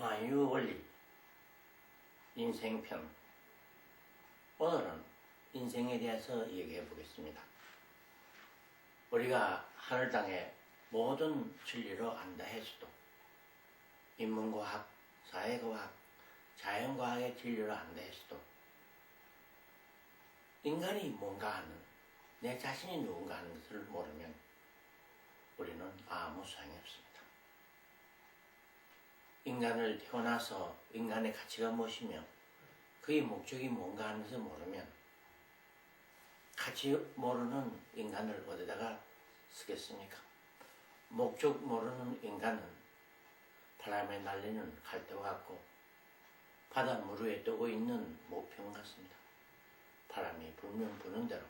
만유 원리 인생편 오늘은 인생에 대해서 얘기해 보겠습니다. 우리가 하늘 땅에 모든 진리를 안다 해서도 인문과학, 사회과학, 자연과학의 진리를 안다 해서도 인간이 뭔가 하는 내 자신이 누군가 하는 것을 모르면 우리는 아무 소용이 없습니다. 인간을 태어나서 인간의 가치가 무엇이며 그의 목적이 뭔가 것을 모르면 가치 모르는 인간을 어디다가 쓰겠습니까? 목적 모르는 인간은 바람에 날리는 갈대와 같고 바다 물 위에 뜨고 있는 모평 같습니다. 바람이 불면 부는 대로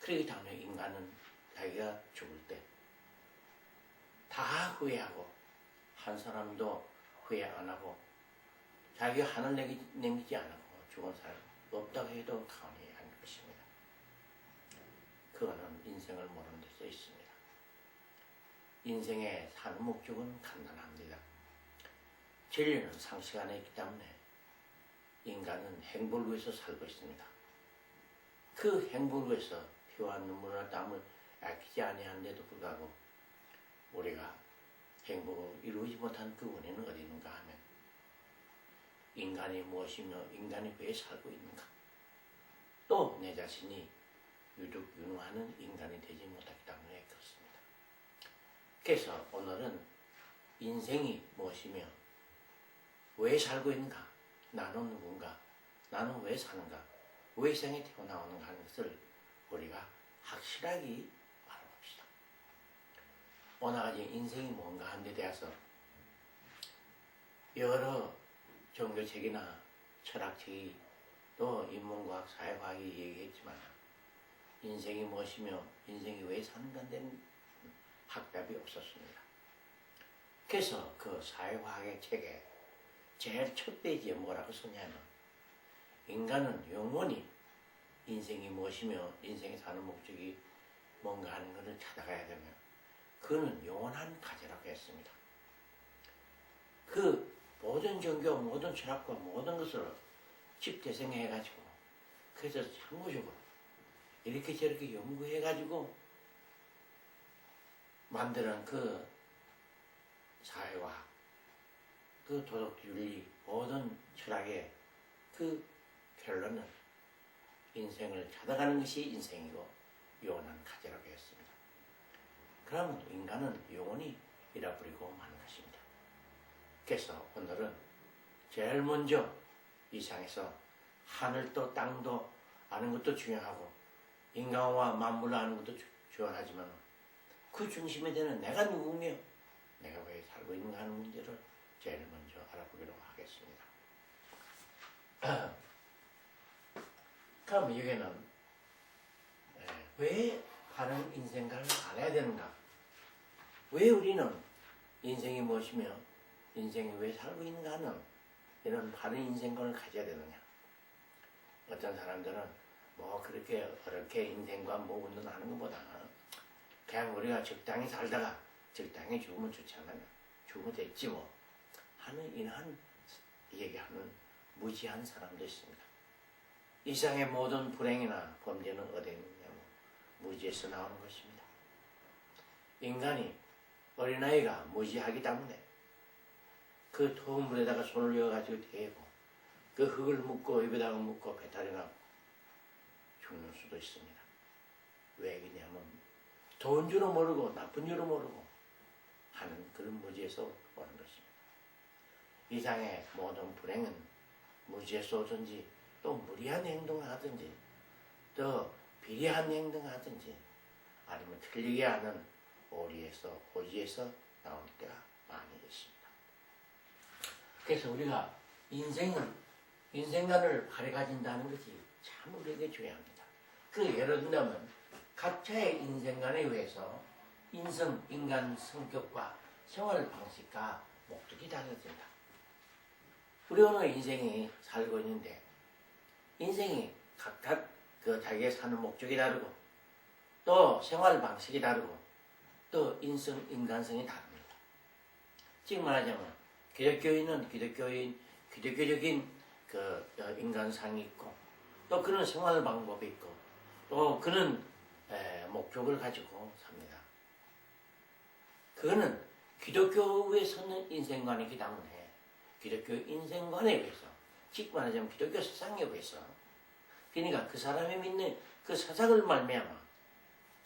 그렇기 때문에 인간은 자기가 죽을 때 다 후회하고 한 사람도 후회 안 하고 자기가 하늘 내기, 남기지 않고 죽은 사람 없다고 해도 가만히 안 것입니다. 그거는 인생을 모르는 데 써 있습니다. 인생의 사는 목적은 간단합니다. 진리는 상식 안에 있기 때문에 인간은 행복을 위해서 살고 있습니다. 그 행복을 위해서 피와 눈물과 땀을 아끼지 아니한데도 불구하고 우리가 행복을 이루지 못한 그 원인은 어디 있는가 하면 인간이 무엇이며 인간이 왜 살고 있는가 또 내 자신이 유독 윤호하는 인간이 되지 못하기 때문에 그렇습니다. 그래서 오늘은 인생이 무엇이며 왜 살고 있는가 나는 누군가 나는 왜 사는가 왜 세상에 태어나오는가 하는 것을 우리가 확실하게. 오늘까지 인생이 뭔가 하는 데 대해서 여러 종교책이나 철학책이 또 인문과학, 사회과학이 얘기했지만 인생이 무엇이며 인생이 왜 사는가 된 학답이 없었습니다. 그래서 그 사회과학의 책에 제일 첫 페이지에 뭐라고 썼냐면 인간은 영원히 인생이 무엇이며 인생이 사는 목적이 뭔가 하는 것을 찾아가야 되면 그는 영원한 가지라고 했습니다. 그 모든 종교, 모든 철학과 모든 것을 집대생해가지고 그래서 참고적으로 이렇게 저렇게 연구해가지고 만드는 그 사회와 그 도덕 윤리 모든 철학의 그 결론은 인생을 찾아가는 것이 인생이고 영원한 가지라고 했습니다. 그러면 인간은 영원히 잃어버리고 마는 것입니다. 그래서 오늘은 제일 먼저 이 상에서 하늘도 땅도 아는 것도 중요하고 인간과 만물을 아는 것도 중요하지만 그 중심에 되는 내가 누구며 내가 왜 살고 있는가 하는 문제를 제일 먼저 알아보기로 하겠습니다. 그럼 여기는 왜 바른 인생관을 알아야 되는가? 왜 우리는 인생이 무엇이며 인생이 왜 살고 있는가 하는 이런 바른 인생관을 가져야 되느냐? 어떤 사람들은 뭐 그렇게 어렵게 인생관 뭐 운동하는 것보다 그냥 우리가 적당히 살다가 적당히 죽으면 좋지 않아요? 죽으면 됐지 뭐 하는 이러한 얘기하는 무지한 사람도 있습니다. 이상의 모든 불행이나 범죄는 어디에 있느냐면 무지에서 나오는 것입니다. 인간이 어린아이가 무지하기 때문에 그 더운 물에다가 손을 넣어가지고 대고 그 흙을 묻고 입에다가 묻고 배탈이 나고 죽는 수도 있습니다. 왜 그러냐면 좋은 줄은 모르고 나쁜 줄은 모르고 하는 그런 무지에서 오는 것입니다. 이상의 모든 불행은 무지에서 오든지 또 무리한 행동을 하든지 또 비리한 행동을 하든지 아니면 틀리게 하는 오리에서 오지에서 나올 때가 많이 있습니다. 그래서 우리가 인생은 인생관을 가려가진다는 것이 참 우리에게 중요합니다. 그 예를 들면 각자의 인생관에 의해서 인성, 인간 성격과 생활 방식과 목적이 달라진다. 우리 오늘 인생이 살고 있는데 인생이 각각 그 자기의 사는 목적이 다르고 또 생활 방식이 다르고 또 인성, 인간성이 다릅니다. 지금 말하자면 기독교인은 기독교인 기독교적인 그 어, 인간상이 있고 또 그런 생활 방법이 있고 또 그는 에, 목적을 가지고 삽니다. 그거는 기독교에 서는 인생관이기 때문에 기독교 인생관에 의해서 즉 말하자면 기독교 사상에 의해서 그러니까 그 사람이 믿는 그 사상을 말미암아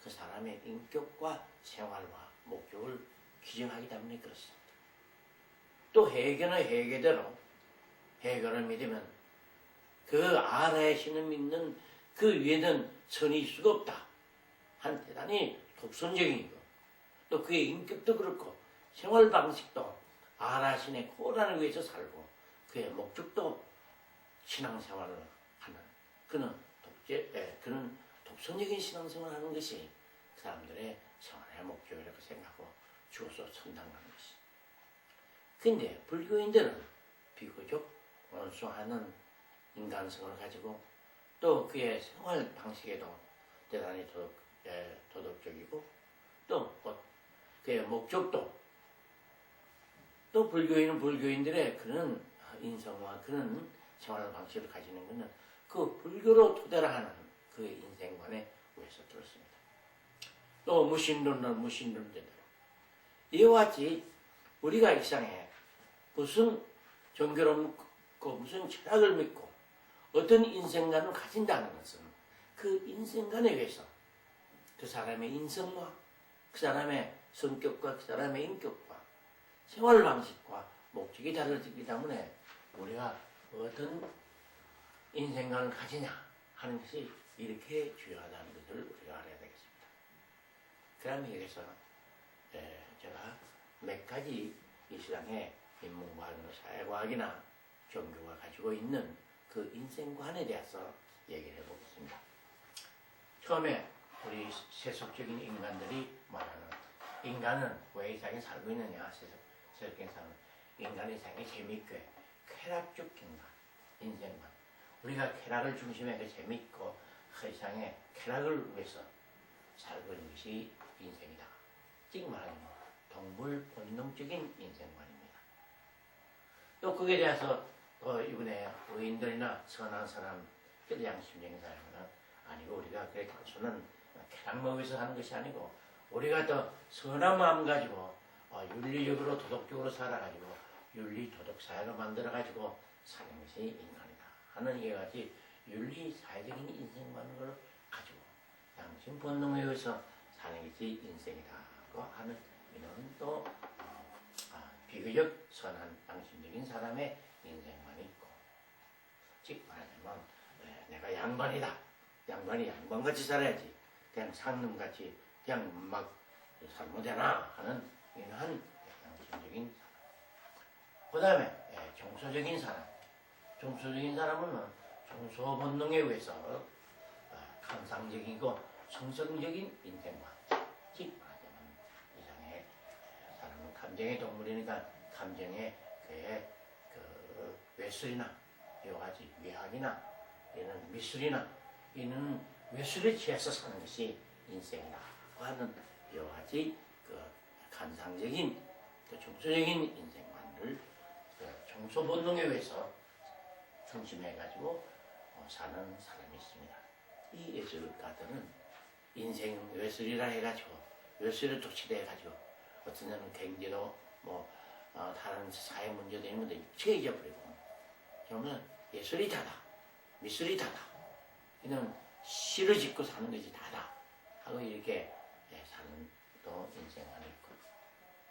그 사람의 인격과 생활과 목적을 규정하기 때문에 그렇습니다. 또 해결은 해결대로 해결을 믿으면 그 아래에 신을 믿는 그 위에는 선이 있을 수가 없다. 한 대단히 독선적인 거. 또 그의 인격도 그렇고 생활 방식도 아라신의 코란을 위해서 살고 그의 목적도 신앙생활을 하는 그는 독재, 에, 그는 독선적인 신앙생활을 하는 것이 그 사람들의 생활의 목적이라고 생각하고 주어서 선당하는 것이. 근데 불교인들은 비교적 원수하는 인간성을 가지고 또 그의 생활 방식에도 대단히 도덕, 에, 도덕적이고 또 뭐, 그의 목적도 또 불교인은 불교인들의 그런 인성과 그런 생활 방식을 가지는 것은 그 불교로 토대로 하는 그의 인생관에 의해서 들었습니다. 또 무신론은 무신론대로 이와 같이 우리가 일상에 무슨 종교를 믿고 무슨 철학을 믿고 어떤 인생관을 가진다는 것은 그 인생관에 의해서 그 사람의 인성과 그 사람의 성격과 그 사람의 인격과 생활 방식과 목적이 달라지기 때문에 우리가 어떤 인생관을 가지냐 하는 것이 이렇게 중요하다는 것을 우리가 알아야 되겠습니다. 그럼 여기서 에, 제가 몇 가지 이 시장에 인문과학이나 사회과학이나 종교가 가지고 있는 그 인생관에 대해서 얘기를 해보겠습니다. 처음에 우리 세속적인 인간들이 말하는 인간은 왜 이 세상에 살고 있느냐 세속, 세속적인 사람은 인간이 세상에 재미있게 쾌락적 인간, 인생관 우리가 쾌락을 중심에 그 재미있고 그 세상에 쾌락을 위해서 살고 있는 것이 인생이다. 즉 말하면 동물 본능적인 인생관입니다. 또 거기에 대해서 어, 이번에 의인들이나 선한 사람, 그 양심적인 사람은 아니고 우리가 그 단순한 쾌락 먹여서 하는 것이 아니고 우리가 더 선한 마음 가지고 어, 윤리적으로 도덕적으로 살아가지고 윤리 도덕 사회를 만들어가지고 사는 것이 인간이다 하는 이와 같이 윤리 사회적인 인생관을 가지고 양심 본능에 의해서 사는 것이 인생이다 고 하는 이런 또 어, 아, 비교적 선한 양심적인 사람의 인생관이 있고 즉 말하자면 네, 내가 양반이다. 양반이 양반같이 살아야지. 그냥 상놈같이 그냥 막 살면 되나? 하는 이러한 양심적인 사람. 그 다음에 정서적인 사람. 정서적인 사람은 정서 본능에 의해서 어, 감상적이고 성성적인 인생관 즉 말하자면 이상의 사람은 감정의 동물이니까 감정의 그의 그 외술이나 여러 가지 외학이나 이런 미술이나 이는 외술에 취해서 사는 것이 인생이다. 하는 여러 가지 그 감상적인 그 정서적인 인생관을 그 정서 본능에 의해서 중심해가지고 어, 사는 사람이 있습니다. 이 예술가들은 인생 외술이라 해가지고 외술에 독치돼가지고 어떤 데는 경제도 뭐 어, 다른 사회 문제도 있는 건데 육체에 잊어버리고 그러면 예술이 다다 미술이 다다 이는 시를 짓고 사는 것이 다다 하고 이렇게 예, 사는 또 인생관이 있고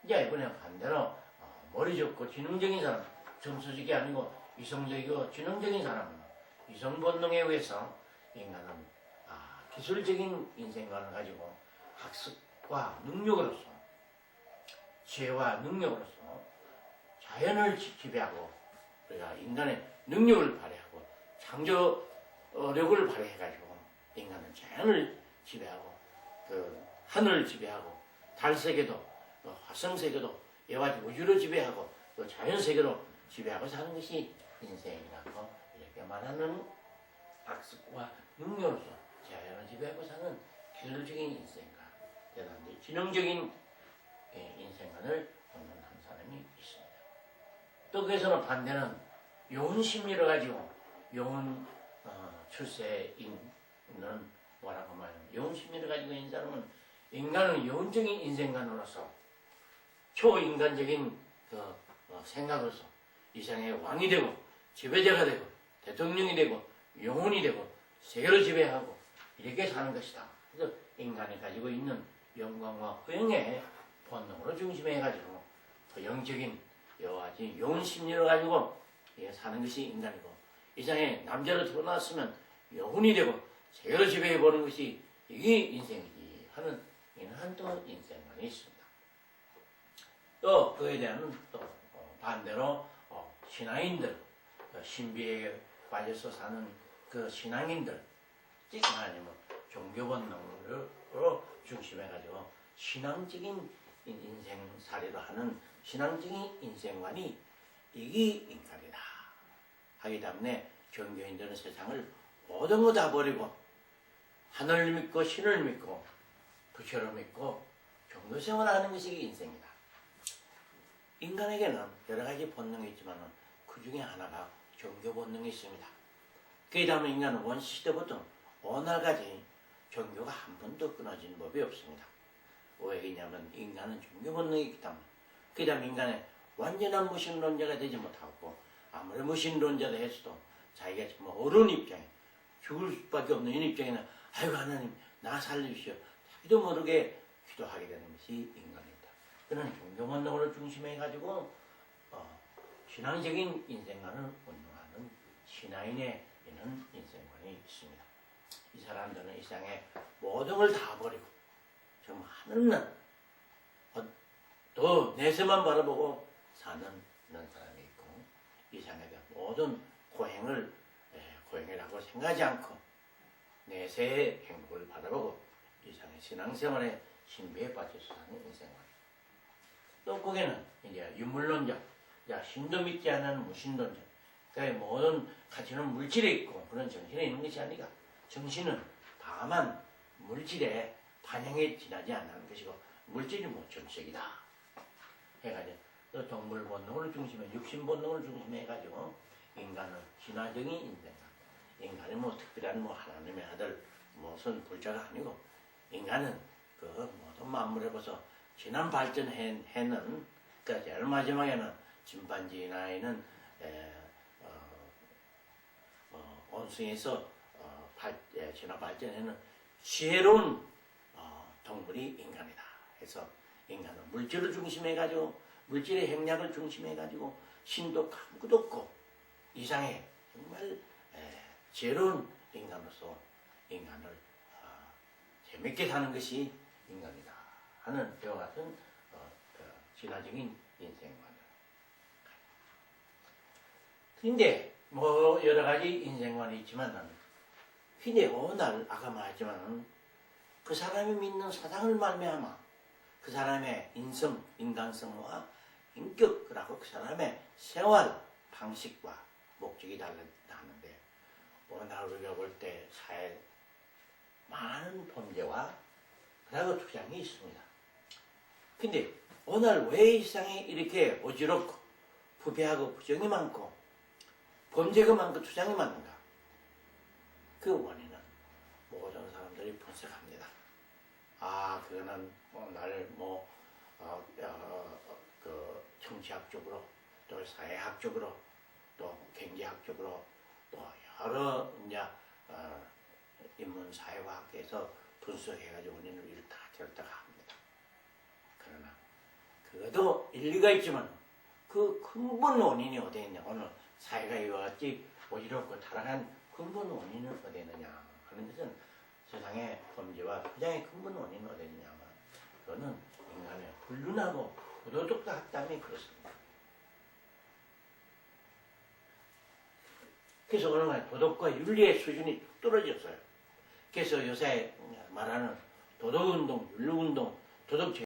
이제 이번에 반대로 어, 머리 좋고 지능적인 사람 정서적이 아니고 이성적이고 지능적인 사람 은 이성 본능에 의해서 인간은 아, 기술적인 인생관을 가지고 학습과 능력으로서 지혜와 능력으로서 자연을 지- 지배하고 우리가 인간의 능력을 발휘하고 창조력을 발휘해가지고 인간은 자연을 지배하고 그 하늘을 지배하고 달 세계도 또 화성 세계도 여러 가지 우주를 지배하고 또 자연 세계로 지배하고 사는 것이 인생이라고 이렇게 말하는 학습과 능력으로서 자연을 지배하고 사는 기술적인 인생과 대단히 지능적인 예, 인생관을 얻는 한 사람이 있습니다. 또 그에서는 반대는 요혼 심리를 가지고 요혼 어, 출세인은 뭐라고 말하면 요혼 심리를 가지고 있는 사람은 인간은 요혼적인 인생관으로서 초인간적인 그 어, 생각으로서 이 세상의 왕이 되고 지배자가 되고 대통령이 되고 영혼이 되고 세계를 지배하고 이렇게 사는 것이다. 그래서 인간이 가지고 있는 영광과 허영의 본능으로 중심해 가지고 그 영적인 여러 가지 영혼 심리를 가지고 예, 사는 것이 인간이고 이 세상에 남자로 태어났으면 영혼이 되고 세계를 지배해 보는 것이 이게 인생이지 하는 이는 한또 인생관이 있습니다. 또 그에 대한 또 어, 반대로 어, 신앙인들 어, 신비에 빠져서 사는 그 신앙인들 즉 말하자면 종교 본능으로 중심해가지고 신앙적인 인생살이를 하는 신앙적인 인생관이 이게 인간이다 하기 때문에 종교인들은 세상을 모든 거 다 버리고 하늘을 믿고 신을 믿고 부처를 믿고 종교 생활하는 것이 인생이다. 인간에게는 여러 가지 본능이 있지만 그 중에 하나가 종교 본능이 있습니다. 다음에 인간은 원시시대부터 오늘까지 종교가 한 번도 끊어진 법이 없습니다. 왜냐하면 인간은 종교 본능이 있기 때문에 그 다음에 인간의 완전한 무신론자가 되지 못하고 아무리 무신론자다 했어도 자기가 정말 어려운 입장에 죽을 수밖에 없는 이 입장에는 아이고 하나님 나 살려주시오 자기도 모르게 기도하게 되는 것이 인간입니다. 그는 종교 본능을 중심해 가지고 어, 신앙적인 인생관을 운영하는 신앙인의 이는 인생관이 있습니다. 이 사람들은 이 세상에 모든 걸 다 버리고 정말 하늘은 어, 더 내세만 바라보고 사는 그런 사람이 있고 이 세상에 모든 고행을 에, 고행이라고 생각하지 않고 내세의 행복을 바라보고 이 세상의 신앙생활에 신비에 빠져서 사는 인생관 또 거기는 이제 유물론자 야, 신도 믿지 않는 무신론자 그러니까 모든 가치는 물질에 있고 그런 정신에 있는 것이 아니라 정신은 다만 물질에 반영에 지나지 않는 것이고 물질이 뭐 전sek이다. 해가지고 또 동물 본능을 중심에 육신 본능을 중심에 해가지고 인간은 진화적인 인생관 인간이 뭐 특별한 뭐 하나님의 아들 무슨 불자가 아니고 인간은 그 모든 만물에 벌써 지난 발전해는 그 제일 마지막에는 어, 어, 원숭이에서 어, 발, 에, 진화 발전에는 지혜로운 어, 동물이 인간이다. 해서 인간은 물질을 중심해 가지고 물질의 행량을 중심해 가지고 신도 아무것도 없고 이상의 정말 에, 지혜로운 인간으로서 인간을 어, 재밌게 사는 것이 인간이다 하는 이와 같은 어, 그 진화적인 인생관을 근데 뭐 여러 가지 인생관이 근데 어느 날 말했지만은 그 사람이 믿는 사상을 말미암아 그 사람의 인성, 인간성과 인격이라고 그 사람의 생활 방식과 목적이 달라하는데 오늘 우리가 볼 때 사회 많은 범죄와 그리고 투장이 있습니다. 근데 오늘 왜 이 세상에 이렇게 어지럽고 부패하고 부정이 많고 범죄가 많고 투장이 많은가? 그 원인은 모든 사람들이 분석합니다. 아, 그거는 오늘 뭐, 어, 어, 그 정치학적으로 또 사회학적으로 또 경제학적으로 또 여러 이제 어, 인문사회과학에서 분석해가지고 원인을 이렇다 저렇다가 합니다. 그러나 그것도 일리가 있지만 그 근본 원인이 어디 있냐 오늘 사회가 이와 같이 어지럽고 타락한 근본 원인은 어디 있느냐 하는 것은 세상의 범죄와 가장의 근본 원인은 어디 있느냐 그거는 인간의 불륜하고 부도덕과 학담이 그렇습니다. 그래서 그러면 도덕과 윤리의 수준이 떨어졌어요. 그래서 요새 말하는 도덕운동, 윤리운동, 도덕